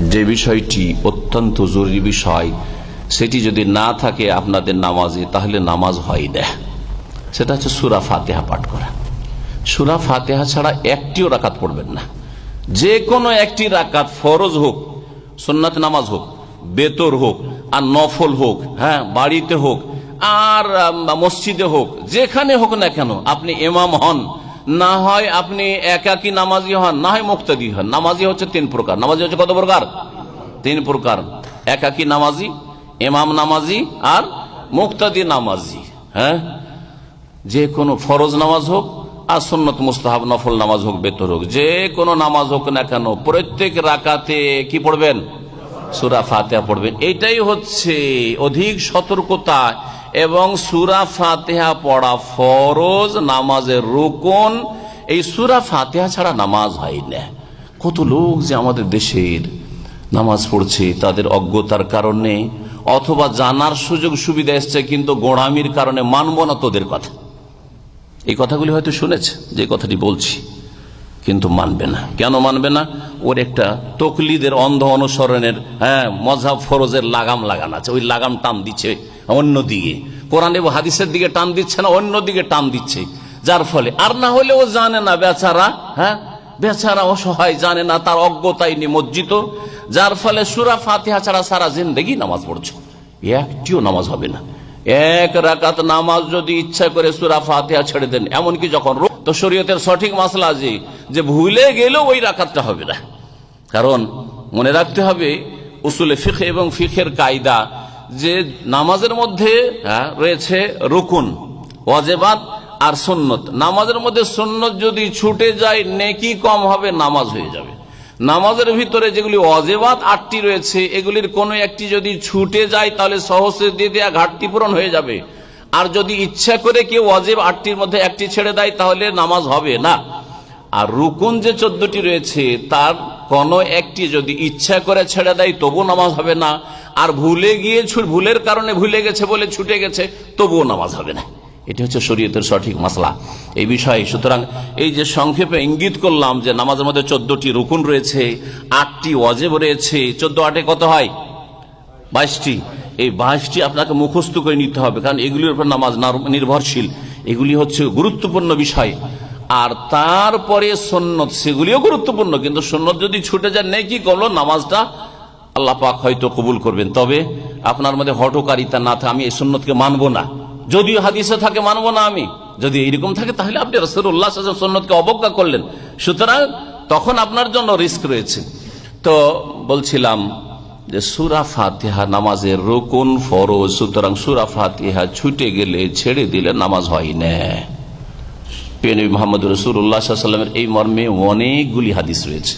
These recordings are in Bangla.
যে বিষয়টি অত্যন্ত জরুরি বিষয়, সেটি যদি না থাকে আপনাদের নামাজে, তাহলে নামাজ হয় না। সেটা হচ্ছে সুরা ফাতেহা পাঠ করা। সুরা ফাতেহা ছাড়া একটিও রাকাত পড়বেন না। যে কোনো একটি রাকাত ফরজ হোক সোননাথ নামাজ হোক, বেতর হোক, আর নফল হোক হ্যাঁ বাড়িতে হোক, আর মসজিদে হোক, যেখানে হোক না কেন, আপনি এমাম হন না হয় আপনি একাকি নামাজি হন, না হয় মুক্তাদি হন। নামাজি হচ্ছে তিন প্রকার। নামাজি হচ্ছে কত প্রকার? তিন প্রকার। একাকি নামাজি এমাম নামাজি আর মুক্তাদি নামাজি হ্যাঁ? যে কোনো ফরজ নামাজ হোক আর সন্নত মুস্তাহাব নফল নামাজ হোক, বেতর হোক, যে কোনো নামাজ হোক না কেন, প্রত্যেক রাকাতে কি পড়বেন? সুরা ফাতেহা পড়বেন। এটাই হচ্ছে অধিক সতর্কতা এবং সুরা ফাতেহা পড়া ফরজ, নামাজের রোকন। এই সুরা ফাতেহা ছাড়া নামাজ হয় না। কত লোক যে আমাদের দেশের নামাজ পড়ছে, তাদের অজ্ঞতার কারণে অথবা জানার সুযোগ সুবিধা এসছে, কিন্তু গোড়ামির কারণে মানব না তোদের কথা। এই কথাগুলি হয়তো শুনেছে, যে কথাটি বলছি, কিন্তু মানবে না। কেন মানবে না? ওর একটা তকলিদের অন্ধ অনুসরণের হ্যাঁ মজাব ফরজের লাগাম লাগান আছে। ওই লাগাম টান দিচ্ছে। অন্য দিকে কোরআন এবং হাদিসের দিকে টান দিচ্ছে না অন্য দিকে টান দিচ্ছে। যার ফলে, আর না হলে ও জানে না বেচারা হ্যাঁ? বেচারা অসহায়, জানে না তার অজ্ঞতায় নিমজ্জিত। যার ফলে সুরা ফাতিহা ছাড়া সারা জিন্দগি নামাজ পড়ছে। একটিও নামাজ হবে না। এক রাকাত নামাজ যদি ইচ্ছা করে সুরা ফাতিহা ছেড়ে দেন, এমনকি যখন তো শরীয়তের সঠিক মাসলা যে যে ভুলে গেলেও ওই রাকাতটা হবে না। কারণ মনে রাখতে হবে, উসুলে ফিখে এবং ফিখের কায়দা যে নামাজের মধ্যে হ্যাঁ, রয়েছে রুকুন ওয়াজেবাত আর সুন্নত। নামাজের মধ্যে সুন্নত যদি ছুটে যায় নেকি কম হবে নামাজ হয়ে যাবে। নামাজের ভিতরে যেগুলি অজেবাত আটটি রয়েছে এগুলির কোনো একটি যদি ছুটে যায় তাহলে সহজে দিয়ে দেওয়া ঘাটতি পূরণ হয়ে যাবে। আর যদি ইচ্ছা করে কেউ অজেব আটটির মধ্যে একটি ছেড়ে দেয় তাহলে নামাজ হবে না। আর রুকুন যে চোদ্দটি রয়েছে, তার কোনো একটি যদি ইচ্ছা করে ছেড়ে দেয় তবু নামাজ হবে না। আর ভুলে গিয়ে ভুলের কারণে ভুলে গেছে বলে ছুটে গেছে, তবুও নামাজ হবে না। এটি হচ্ছে শরীয়তের সঠিক মাসলা। এই বিষয়ে সুতরাং এই যে সংক্ষেপে ইঙ্গিত করলাম যে নামাজের মধ্যে চোদ্দটি রুকুন রয়েছে, আটটি অজেব রয়েছে, চোদ্দ আটে কত হয়? বাইশটি। এই বাইশটি আপনাকে মুখস্থ করে নিতে হবে, কারণ এগুলির উপর নামাজ নার- নির্ভরশীল। এগুলি হচ্ছে গুরুত্বপূর্ণ বিষয়। আর তারপরে সন্ন্যত সেগুলিও গুরুত্বপূর্ণ, কিন্তু সন্ন্যত যদি ছুটে যান নেই কি করল, নামাজটা আল্লাহ পাক হয়তো কবুল করবেন। তবে আপনার মধ্যে হটকারিতা না থাকে, আমি এই সন্ন্যতকে মানবো না। যদিও হাদিসে থাকে, মানবো না আমি। যদি এইরকম থাকে, তাহলে আপনি রসুল্লাহ সন্ন্যতকে অবজ্ঞা করলেন। সুতরাং তখন আপনার জন্য রিস্ক রয়েছে। তো বলছিলাম যে সুরা ফাতিহা নামাজের রকুন ফরজ, সুতরাং সুরা ফাতিহা ছুটে গেলে ছেড়ে দিলে নামাজ হয় না। পেন মোহাম্মদ রসুল্লাহামের এই মর্মে অনেকগুলি হাদিস রয়েছে।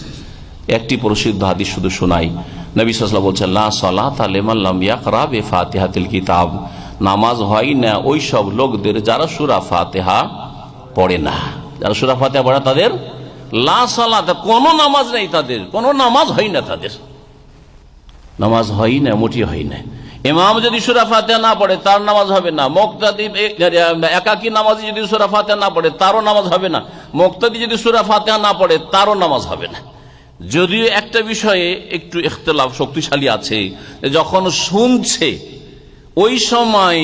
একটি প্রসিদ্ধ হাদিস শুধু শোনাই। নবী সাল্লাম বলছেন, লা সালাত আলেমাল্লাম ইয়াকরা বে ফাতিহাতিল কিতাব। নামাজ হয় না ওই সব লোকদের যারা সুরা ফাতেহা পড়ে না। যারা সুরা ফাতেহা পড়ে তাদের লা সালাত, কোনো নামাজ নেই তাদের। কোনো নামাজ হয় না তাদের। নামাজ হয় না মোটি হয় না। ইমাম যদি সুরা ফাতে না পড়ে, তার নামাজ হবে না। মোক্তাদি একাকি নামাজি যদি সুরা ফাতে না পড়ে, তারও নামাজ হবে না। মোক্তাদি যদি সুরা ফাতে না পড়ে, তারও নামাজ হবে না। যদিও একটা বিষয়ে একটু ইখতলাফ শক্তিশালী আছে যখন শুনছে, ওই সময়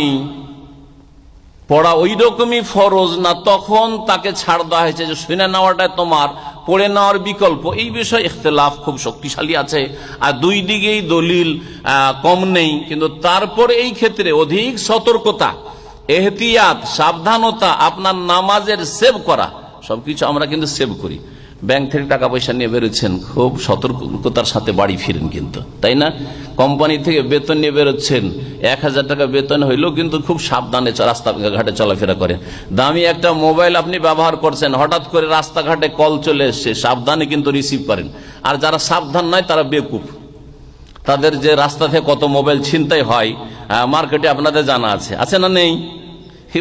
পড়া ওই রকমই ফরজ না, তখন তাকে ছাড় দেওয়া হয়েছে যে, শুনে নেওয়াটা তোমার পড়ে নেওয়ার বিকল্প। এই বিষয়ে ইখতলাফ খুব শক্তিশালী আছে। আর দুই দিকেই দলিল কম নেই। কিন্তু তারপরে এই ক্ষেত্রে অধিক সতর্কতা, এহতিয়াত, সাবধানতা, আপনার নামাজের সেভ করা, সবকিছু আমরা কিন্তু সেভ করি। ব্যাংক থেকে টাকা পয়সা নিয়ে বেরোচ্ছেন, খুব সতর্কতার সাথে বাড়ি ফিরেন কিন্তু, তাই না? কোম্পানি থেকে বেতন নিয়ে বেরোচ্ছেন, এক হাজার টাকা বেতন হইলেও কিন্তু খুব সাবধানে রাস্তাঘাটে চলাফেরা করেন। দামি একটা মোবাইল আপনি ব্যবহার করছেন, হঠাৎ করে রাস্তাঘাটে কল চলে এসছে, সাবধানে কিন্তু রিসিভ করেন। আর যারা সাবধান নয়, তারা বেকুফ। তাদের যে রাস্তা থেকে কত মোবাইল ছিনতাই হয় মার্কেটে আপনাদের জানা আছে। আছে না নেই?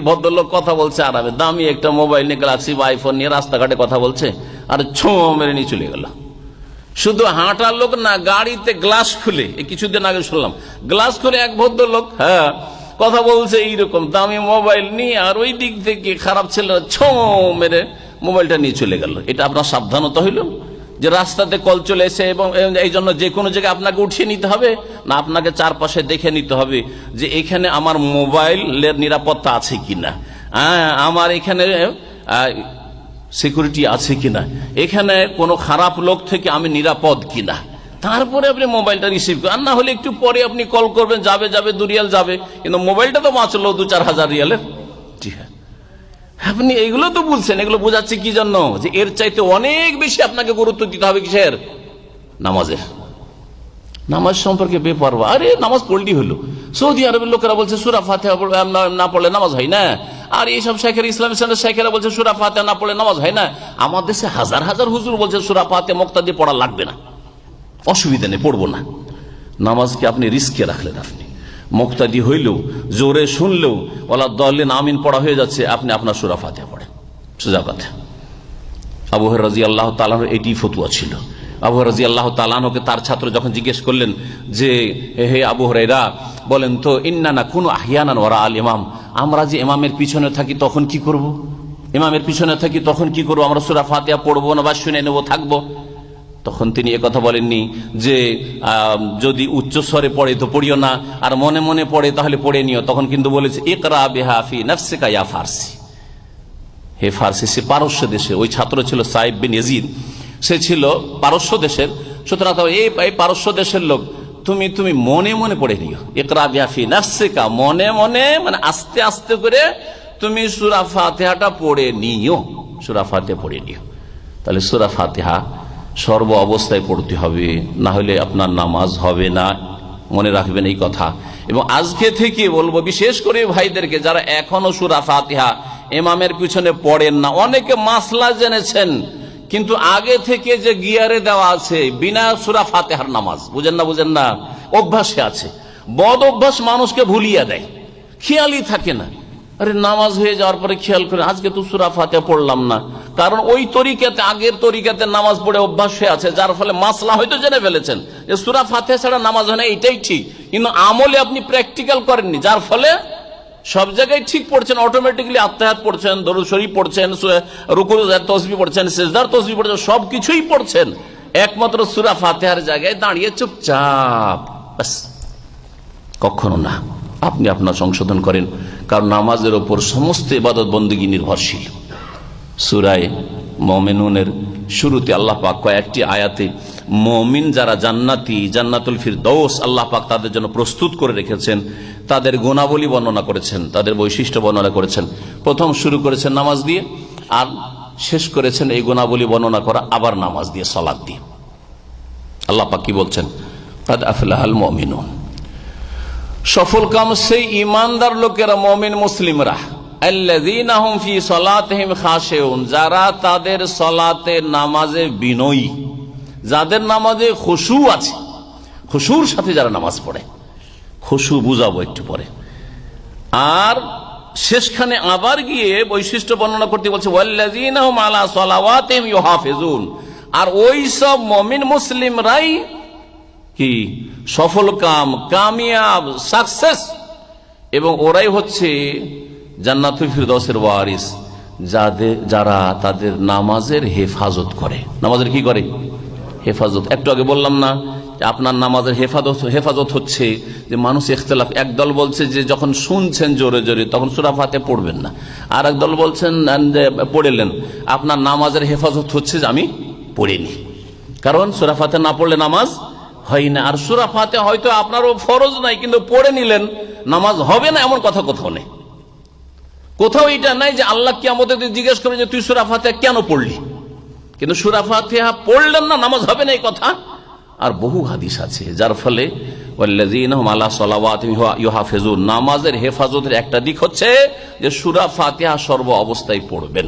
ভদ্রলোক কথা বলছে আরামে দামি একটা মোবাইল নিয়ে গ্লাসি বা আইফোন নিয়ে রাস্তাঘাটে কথা বলছে। আর ছো মেরে নিয়ে চলে গেল। শুধু হাঁটার লোক না, গাড়িতে গ্লাস খুলে কিছুদিন আগে শুনলাম, গ্লাস খুলে এক ভদ্রলোক হ্যাঁ কথা বলছে এইরকম, দামি মোবাইল নিয়ে, আর ওই দিক থেকে খারাপ ছেলেরা ছো মেরে মোবাইলটা নিয়ে চলে গেল। এটা আপনার সাবধানতা হইল, যে রাস্তাতে কল চলে এসে এবং এই জন্য যে কোনো জায়গায় আপনাকে উঠিয়ে নিতে হবে, না আপনাকে চারপাশে দেখে নিতে হবে যে এখানে আমার মোবাইলের নিরাপত্তা আছে কিনা। হ্যাঁ আমার এখানে সিকিউরিটি আছে কিনা? এখানে কোনো খারাপ লোক থেকে আমি নিরাপদ কিনা? তারপরে আপনি মোবাইলটা রিসিভ করেন। না হলে একটু পরে আপনি কল করবেন, যাবে যাবে দু রিয়াল যাবে। কিন্তু মোবাইলটা তো বাঁচলো দু চার হাজার রিয়ালের। জি হ্যাঁ। আপনি এগুলো তো বলছেন এগুলো বোঝাচ্ছে কি জন্য? যে এর চাইতে অনেক বেশি আপনাকে গুরুত্ব দিতে হবে কিসের? নামাজের। নামাজ সম্পর্কে বেপরবা আরে, নামাজ পড়লি হলো। সৌদি আরবের লোকেরা বলছে, সুরা ফাতে না পড়লে নামাজ হয় না। আর এইসব শেখের ইসলাম ইসলামের শেখেরা বলছে, সুরা ফাতে না পড়লে নামাজ হয় না। আমাদের দেশে হাজার হাজার হুজুর বলছে, সুরা ফাতে মুক্তা দিয়ে পড়া লাগবে না। অসুবিধা নেই, পড়ব না। নামাজকে আপনি রিস্কে রাখলেন আপনি। মুক্তাদি হইলেও, জোরে শুনলেও ওলা দলেন আমিন পড়া হয়ে যাচ্ছে, আপনি আপনার সুরা ফাতে পড়েন। সোজা কথা। আবু রাজি আল্লাহ তালাহ এটি ফতুয়া ছিল। আবু রাজি আল্লাহ তালানকে তার ছাত্র যখন জিজ্ঞেস করলেন যে, হে আবু হরাইরা বলেন, তো ইন্নানা কোন আহিয়ানান ওরা আল ইমাম। আমরা যে ইমামের পিছনে থাকি তখন কি করব। ইমামের পিছনে থাকি তখন কি করব? আমরা সুরা ফাতিয়া পড়ব না বা শুনে নেব, থাকব? তখন তিনি কথা বলেননি যে যদি উচ্চস্বরে পড়ে তো পড়িও না, আর মনে মনে পড়ে তাহলে পড়ে নিও। তখন কিন্তু বলেছে, ইকরা বেহাফি নফসিকা ইয়া ফার্সি। হে ফার্সি, সে পারস্য দেশে। ওই ছাত্র ছিল সাহেব বিন এজিদ সে ছিল পারস্য দেশের। সুতরাং এই পারস্য দেশের লোক, তুমি তুমি মনে মনে পড়ে নিও। একরা বিহাফি নফসিকা, মনে মনে মানে আস্তে আস্তে করে তুমি সুরা ফাতেহাটা পড়ে নিও। সুরা ফাতেহা পড়ে নিও। তাহলে সুরা ফাতেহা সর্ব অবস্থায় পড়তে হবে, না হলে আপনার নামাজ হবে না। মনে রাখবেন এই কথা। এবং আজকে থেকে বলব, বিশেষ করে ভাইদেরকে, যারা এখনও সুরা ফাতিহা এমামের পিছনে পড়েন না, অনেকে মাসলা জেনেছেন। কিন্তু আগে থেকে যে গিয়ারে দেওয়া আছে, বিনা সুরা ফাতেহার নামাজ, বুঝেন না বুঝেন না? অভ্যাসে আছে। বদ অভ্যাস মানুষকে ভুলিয়ে দেয়। খেয়ালই থাকে না। আরে, নামাজ হয়ে যাওয়ার পরে খেয়াল করে আজকে তো সুরা ফাতে পড়লাম না। কারণ ওই তরিকাতে, আগের তরিকাতে নামাজ পড়ে অভ্যাস হয়ে আছে, যার ফলে মাসলা হয়তো জেনে ফেলেছেন যে সুরা ফাতে ছাড়া নামাজ হয় না, এইটাই ঠিক। কিন্তু আমলে আপনি প্র্যাকটিক্যাল করেননি, যার ফলে সব জায়গায় ঠিক পড়ছেন অটোমেটিকলি আত্মাহাত পড়ছেন, দরুদ শরীফ পড়ছেন রুকুর তসবি পড়ছেন, সেজদার তসবি পড়ছেন সবকিছুই পড়ছেন। একমাত্র সুরা ফাতেহার জায়গায় দাঁড়িয়ে চুপচাপ। ব্যাস। কখনো না। আপনি আপনার সংশোধন করেন, কারণ নামাজের ওপর সমস্ত ইবাদত বন্দী নির্ভরশীল। সুরায় মমেনুনের শুরুতে আল্লাহ পাক কয়েকটি আয়াতে, মমিন যারা জান্নাতি, জান্নাতুল ফির দোষ আল্লাহ পাক তাদের জন্য প্রস্তুত করে রেখেছেন। তাদের গুণাবলী বর্ণনা করেছেন, তাদের বৈশিষ্ট্য বর্ণনা করেছেন। প্রথম শুরু করেছেন নামাজ দিয়ে, আর শেষ করেছেন এই গুণাবলী বর্ণনা করা আবার নামাজ দিয়ে সলাদ দিয়ে। আল্লাহ কি বলছেন? কাদ সফল কাম সেই ইমানদার লোকেরা, মমিন মুসলিমরা যারা তাদের সলাতে নামাজে বিনয়ী, যাদের নামাজে খুশু আছে, খুশুর সাথে যারা নামাজ পড়ে। খুশু বুঝাবো একটু পরে। আর শেষখানে আবার গিয়ে বৈশিষ্ট্য বর্ণনা করতে বলছে আর ওই সব মমিন মুসলিমরাই কি? সফল কাম, কামিয়াব, সাকসেস। এবং ওরাই হচ্ছে জান্নাতুল ফিরদৌসের ওয়ারিস, যাদের, যারা তাদের নামাজের হেফাজত করে। নামাজের কি করে? হেফাজত। একটু আগে বললাম না আপনার নামাজের হেফাজত হেফাজত হচ্ছে, যে মানুষ ইখতলাফ। একদল বলছে যে যখন শুনছেন জোরে জোরে, তখন সুরাফাতে পড়বেন না। আর একদল বলছেন যে পড়েলেন, আপনার নামাজের হেফাজত হচ্ছে যে আমি পড়িনি। কারণ সুরাফাতে না পড়লে নামাজ হয় না। আর সুরা ফাতে হয়তো আপনারও ফরজ নাই, কিন্তু পড়ে নিলেন, নামাজ হবে না এমন কথা কোথাও নেই। কোথাও এটা নাই যে আল্লাহ কি আমাদের জিজ্ঞেস করে যে তুই সুরা ফাতে কেন পড়লি? কিন্তু সুরা ফাতে পড়লেন না, নামাজ হবে না এই কথা। আর বহু হাদিস আছে, যার ফলে নামাজের হেফাজতের একটা দিক হচ্ছে যে সুরা ফাতেহা সর্ব অবস্থায় পড়বেন।